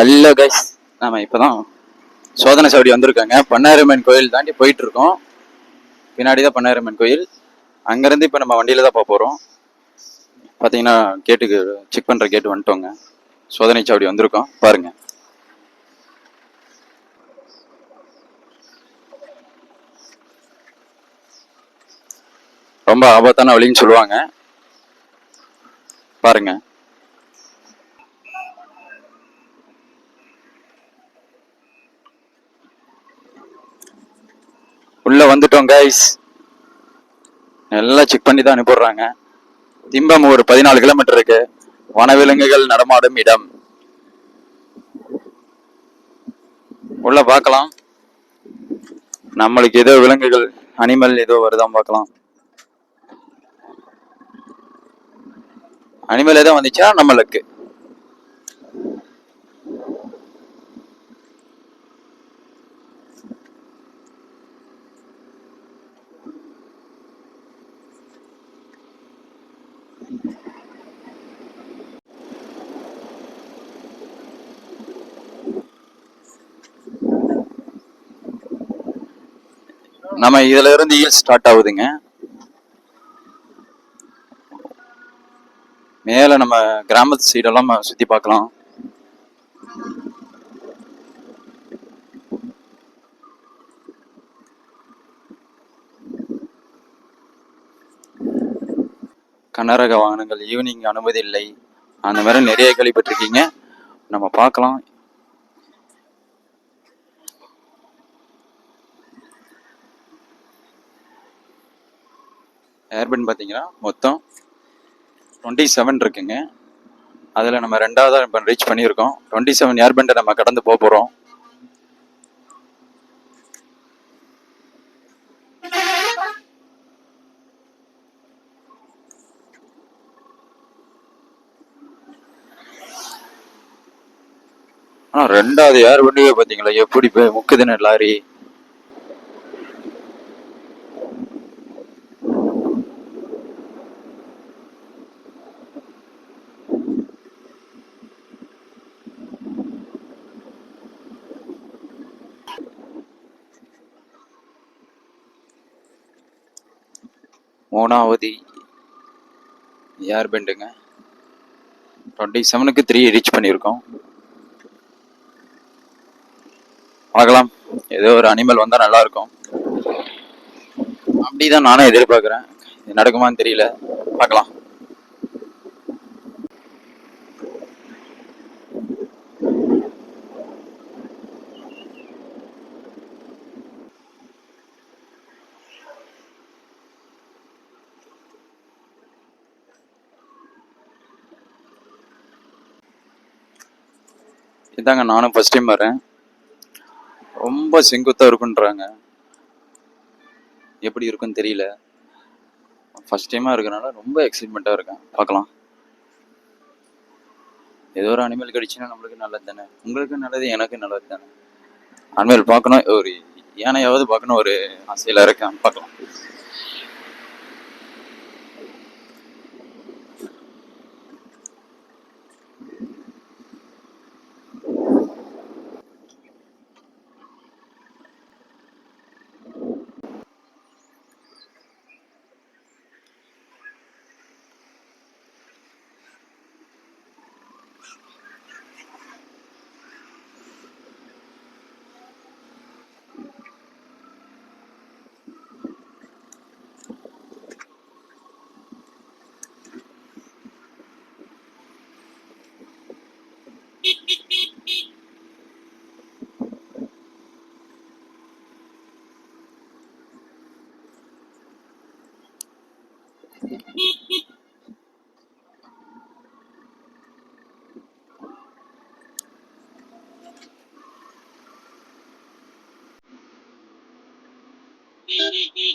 Hello guys நாம இப்பதான் சோதனை சாவடி வந்திருக்காங்க. பண்ணாரியம்மன் கோயில் தாண்டி போயிட்டு இருக்கோம் பின்னாடி தான் பண்ணாரியம்மன் கோயில். அங்கேருந்து இப்போ நம்ம வண்டியில் தான் போக போகிறோம் பார்த்தீங்கன்னா கேட்டுக்கு செக் பண்ணுற கேட்டு வந்துட்டோங்க. சோதனை சாவடி வந்திருக்கோம். பாருங்க. ரொம்ப ஆபத்தான வழின்னு சொல்லுவாங்க. பாருங்க. உள்ள வந்துட்டோம் கைஸ் நல்லா செக் பண்ணி தான் அனுப்பிடுறாங்க. திம்பம் ஒரு பதினாலு கிலோமீட்டர் இருக்கு. வனவிலங்குகள் நடமாடும் இடம். உள்ள பார்க்கலாம். நம்மளுக்கு ஏதோ விலங்குகள் அனிமல் ஏதோ வருதான் பார்க்கலாம். அனிமல் ஏதோ வந்துச்சா? நம்மளுக்கு. நம்ம இதுல இருந்து ஈல் ஸ்டார்ட் ஆகுதுங்க. மேல நம்ம கிராமத்து சைடெல்லாம் சுத்தி பார்க்கலாம். கனரக வாகனங்கள் ஈவினிங் அனுமதி இல்லை. அந்த மாதிரி நிறைய கேள்விப்பட்டிருக்கீங்க. நம்ம பார்க்கலாம். ஏர்பன் பார்த்தீங்கன்னா மொத்தம் டுவெண்ட்டி செவன் இருக்குங்க. அதில் நம்ம ரெண்டாவதாக இப்போ ரீச் பண்ணியிருக்கோம். டுவெண்ட்டி செவன் ஏர்பெண்டை நம்ம கடந்து போக போகிறோம் ஆனால் ரெண்டாவது ஏர்பெண்டுவே பார்த்தீங்களா? எப்படி போய் முக்குதுன்னு லாரி? மூணாவது ஏர் பெண்டுங்க டுவெண்ட்டி செவனுக்கு த்ரீ ரீச் பண்ணியிருக்கோம். பார்க்கலாம். ஏதோ ஒரு அனிமல் வந்தால் நல்லா இருக்கும் அப்படிதான் நானும் எதிர்பார்க்குறேன். நடக்குமான்னு தெரியல. பார்க்கலாம். இதாங்க நானும் ஃபர்ஸ்ட் டைம் வரேன் ரொம்ப செங்குத்தாக இருக்குன்றாங்க. எப்படி இருக்குன்னு தெரியல. ஃபர்ஸ்ட் டைமாக இருக்கிறனால ரொம்ப எக்ஸைட்மெண்ட்டாக இருக்கேன். பார்க்கலாம். ஏதோ ஒரு அனிமல் கடிச்சுன்னா நம்மளுக்கு நல்லது தானே? உங்களுக்கு நல்லது எனக்கு நல்லது தானே? அனிமல் பார்க்கணும் ஒரு யானையாவது பார்க்கணும் ஒரு ஆசையில் இருக்கேன். பார்க்கலாம். Beep, beep, beep.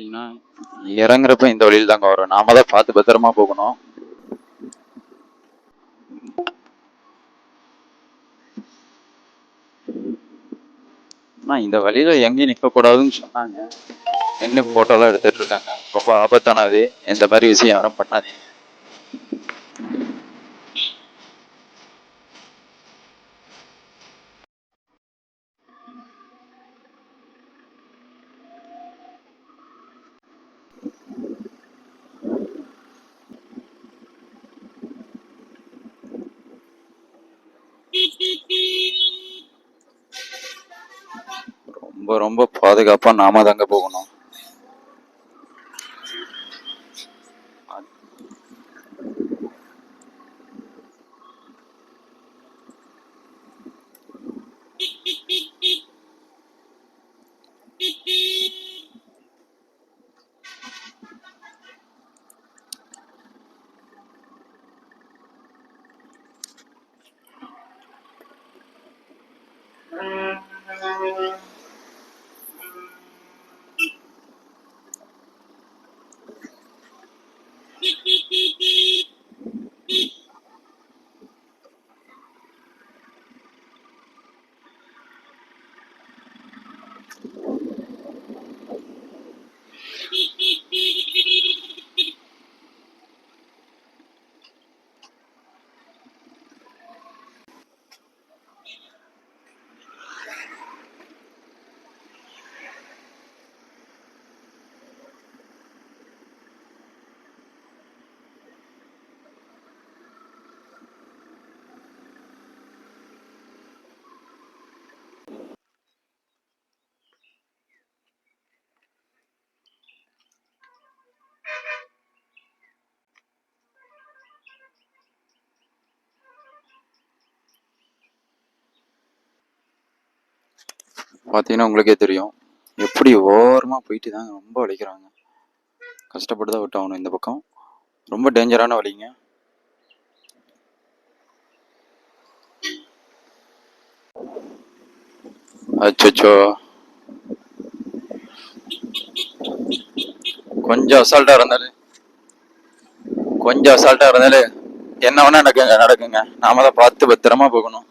பார்த்தீங்கன்னா இறங்குறப்ப இந்த வழியில் தாங்க வரும் நாம தான் பார்த்து பத்திரமா போகணும். ஆனா இந்த வழியில எங்கேயும் நிக்க கூடாதுன்னு சொன்னாங்க என்ன போட்டோலாம் எடுத்துட்டு இருக்காங்க. ரொம்ப ஆபத்தானது. இந்த மாதிரி விஷயம் யாரும் பண்ணாதீங்க. ரொம்ப ரொம்ப பாதுகாப்பாக நாம தாங்க போகணும். பார்த்தீங்கன்னா உங்களுக்கே தெரியும். எப்படி ஓரமாக போயிட்டு தாங்க ரொம்ப வலிக்கிறாங்க. கஷ்டப்பட்டு தான் விட்டாகணும் இந்த பக்கம். ரொம்ப டேஞ்சரான வழிங்க அச்சோ கொஞ்சம் அசால்ட்டா இருந்தாலே. கொஞ்சம் அசால்ட்டா இருந்தாலே என்ன வேணா நடக்குங்க நடக்குங்க. நாம தான் பார்த்து பத்திரமா போகணும்.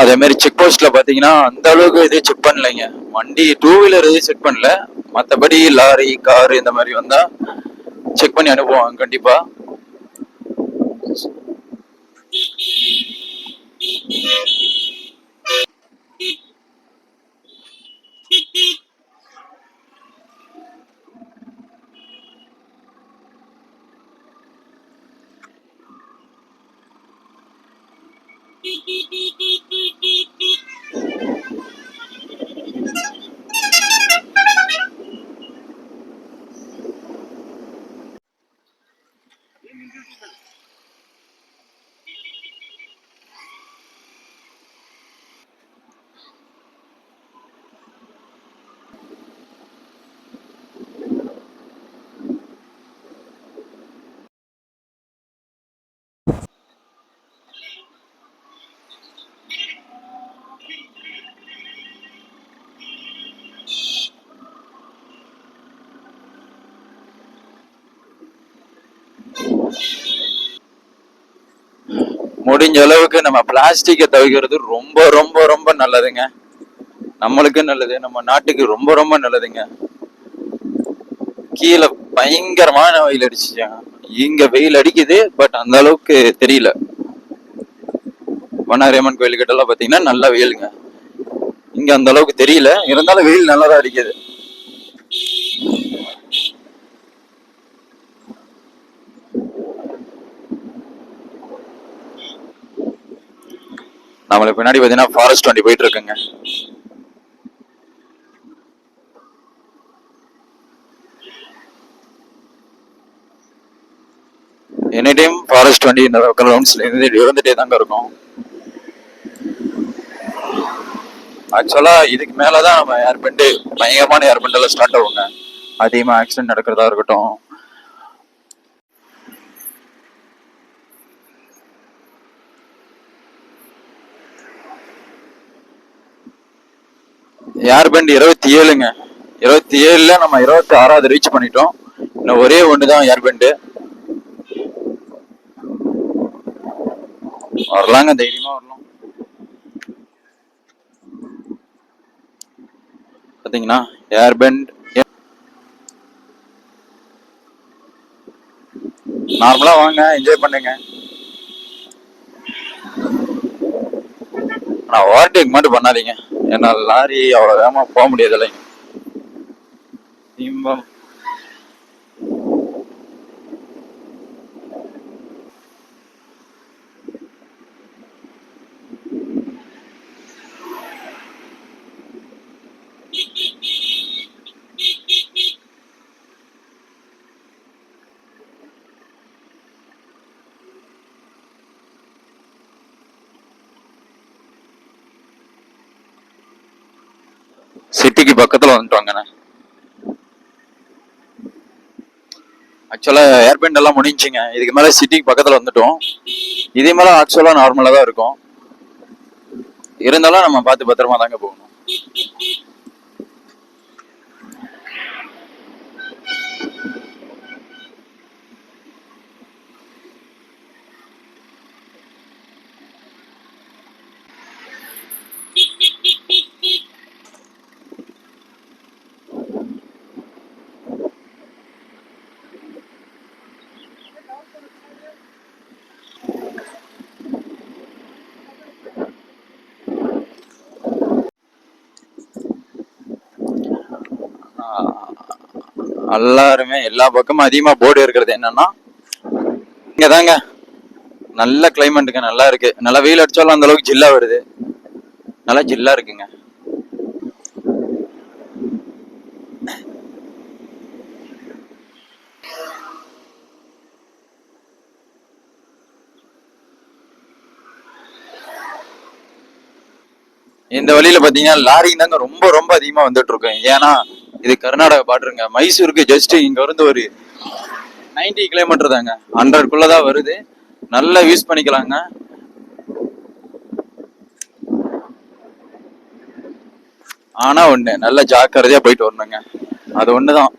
அதே மாதிரி செக் போஸ்ட்ல பாத்தீங்கன்னா அந்த அளவுக்கு இது செக் பண்ணலைங்க. வண்டி டூ வீலர் எதுவும் செக் பண்ணல. மற்றபடி லாரி கார் இந்த மாதிரி வந்தா செக் பண்ணி அனுப்புவாங்க கண்டிப்பா. முடிஞ்ச அளவுக்கு நம்ம பிளாஸ்டிக்கை தவிர்க்கிறது ரொம்ப ரொம்ப ரொம்ப நல்லதுங்க. நம்மளுக்கு நல்லது நம்ம நாட்டுக்கு ரொம்ப ரொம்ப நல்லதுங்க. கீழே பயங்கரமான வெயில் அடிச்சுச்சாங்க. இங்க வெயில் அடிக்குது பட் அந்த அளவுக்கு தெரியல. வண்ணாரியம்மன் கோயில் கிட்ட எல்லாம் பாத்தீங்கன்னா நல்லா வெயிலுங்க. இங்க அந்த அளவுக்கு தெரியல. இருந்தாலும் வெயில் நல்லா தான் அடிக்குது. நம்மளுக்கு பின்னாடி பார்த்தீங்கன்னா ஃபாரஸ்ட் வண்டி போயிட்டு இருக்குங்க எனி டைம் ஃபாரஸ்ட் வண்டி இந்த ரவுண்ட்ஸ்ல இருந்து இருந்துட்டே தாங்க இருக்கும். ஆக்சுவலா இதுக்கு மேலதான் நம்ம ஏர்பெண்ட் பயங்கரமான ஏர்பெண்ட் எல்லாம் ஸ்டார்ட் ஆகுங்க. அதிகமா ஆக்சிடென்ட் நடக்கிறதா இருக்கட்டும். ஏர்பெண்ட் இருபத்தி ஏழுங்க. இருபத்தி ஏழுல நம்ம இருபத்தி ஆறாவது ரீச் பண்ணிட்டோம். இன்னும் ஒரே ஒன்று ஒண்ணுதான் பேண்டு வரலாங்க தைரியமா வரலாம். பார்த்தீங்கன்னா ஏர் பேண்ட் நார்மலா வாங்க என்ஜாய் பண்ணுங்க. ஆனா ஓவர்டேக் மட்டும் பண்ணாதீங்க. ஏன்னா லாரி அவ்வளவு வேகமா போக முடியாது இல்லைங்க சிட்டிக்கு பக்கத்துல வந்துட்டோங்கண்ணே. ஆக்சுவலா ஏர்பெண்ட் எல்லாம் முடிஞ்சுங்க இதுக்கு மேல சிட்டிக்கு பக்கத்துல வந்துட்டோம். இதே மேல ஆக்சுவலா நார்மலா தான் இருக்கும். இருந்தாலும் நம்ம பார்த்து பத்திரமா தாங்க போகணும். எல்லாருமே எல்லா பக்கமும் அதிகமா போர்டு இருக்கிறது என்னன்னா இங்க தாங்க நல்ல கிளைமேட்டுங்க நல்லா இருக்கு. நல்லா வெயில் அடிச்சாலும் அந்த அளவுக்கு ஜில்லா வருது. நல்லா ஜில்லா இருக்குங்க. இந்த வழியில பாத்தீங்கன்னா லாரிங் தாங்க ரொம்ப ரொம்ப அதிகமா வந்துட்டு இருக்கும். ஏன்னா இது கர்நாடகா பாட்டுருங்க மைசூருக்கு ஜஸ்ட் இங்க இருந்து ஒரு 90 கிலோமீட்டர் தாங்க. ஹண்ட்ரட்குள்ளதான் வருது. நல்லா யூஸ் பண்ணிக்கலாங்க. ஆனா ஒண்ணு நல்ல ஜாக்கிரதையா போயிட்டு வரணுங்க. அது ஒண்ணுதான்.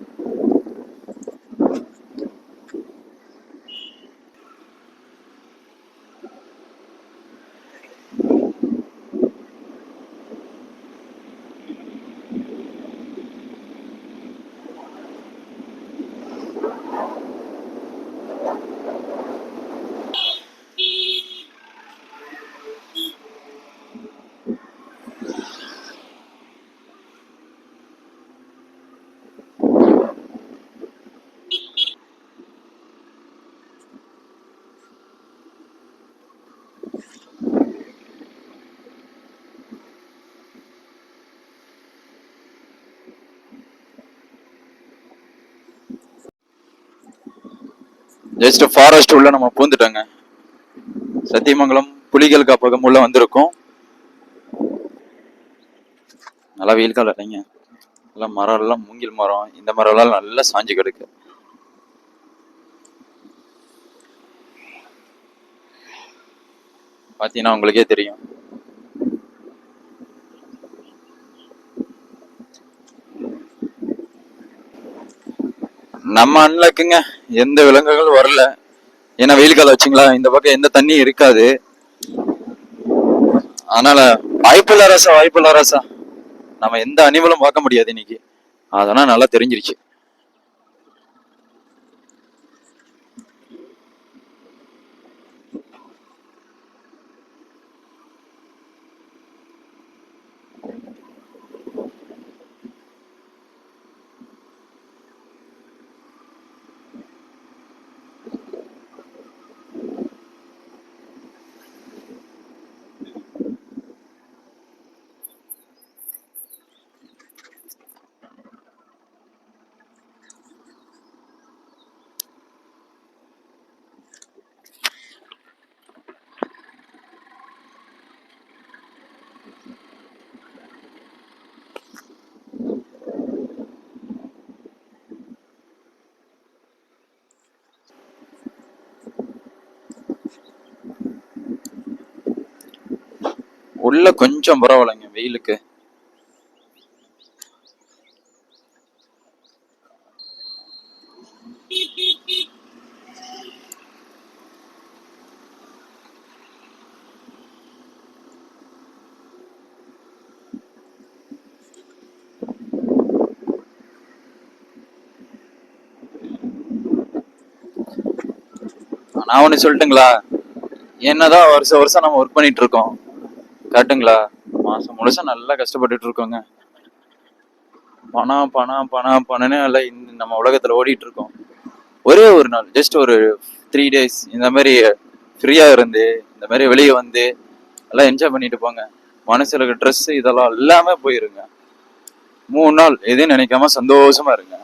ஜஸ்ட் ஃபாரஸ்ட் உள்ள நம்ம பூந்துட்டோங்க. சத்தியமங்கலம் புலிகள் காப்பகம் உள்ள வந்திருக்கோம். நல்லா வெயில் காலம் இல்லைங்க. எல்லாம் மரம் எல்லாம் மூங்கில் மரம் இந்த மரம் எல்லாம் நல்லா சாஞ்சு கிடக்கு. பாத்தீங்கன்னா உங்களுக்கே தெரியும். நம்ம அன்லக்குங்க எந்த விலங்குகளும் வரல. ஏன்னா வெயில் காலம் வச்சுங்களா இந்த பக்கம் எந்த தண்ணியும் இருக்காது. அதனால வாய்ப்பில்ல ராசா வாய்ப்பில்ல ராசா நம்ம எந்த அனிமலும் பார்க்க முடியாது இன்னைக்கு. அதெல்லாம் நல்லா தெரிஞ்சிருச்சு. உள்ள கொஞ்சம் பரவாயில்லைங்க வெயிலுக்கு. நான் ஒண்ணு சொல்லட்டுங்களா? என்னதான் வருஷம் வருஷம் நம்ம ஒர்க் பண்ணிட்டு இருக்கோம். கரெக்டுங்களா மாசம் முழுசா நல்லா கஷ்டப்பட்டுட்டு இருக்கோங்க. பணம் பணம் பணம் பணம்னு எல்லாம் இந்த நம்ம உலகத்துல ஓடிட்டு இருக்கோம் ஒரே ஒரு நாள் ஜஸ்ட் ஒரு த்ரீ டேஸ் இந்த மாதிரி ஃப்ரீயா இருந்து இந்த மாதிரி வெளியே வந்து எல்லாம் என்ஜாய் பண்ணிட்டு போங்க. மனசுல இருக்க ட்ரெஸ் இதெல்லாம் எல்லாமே போயிருங்க. மூணு நாள் எதையும் நினைக்காம சந்தோஷமா இருங்க.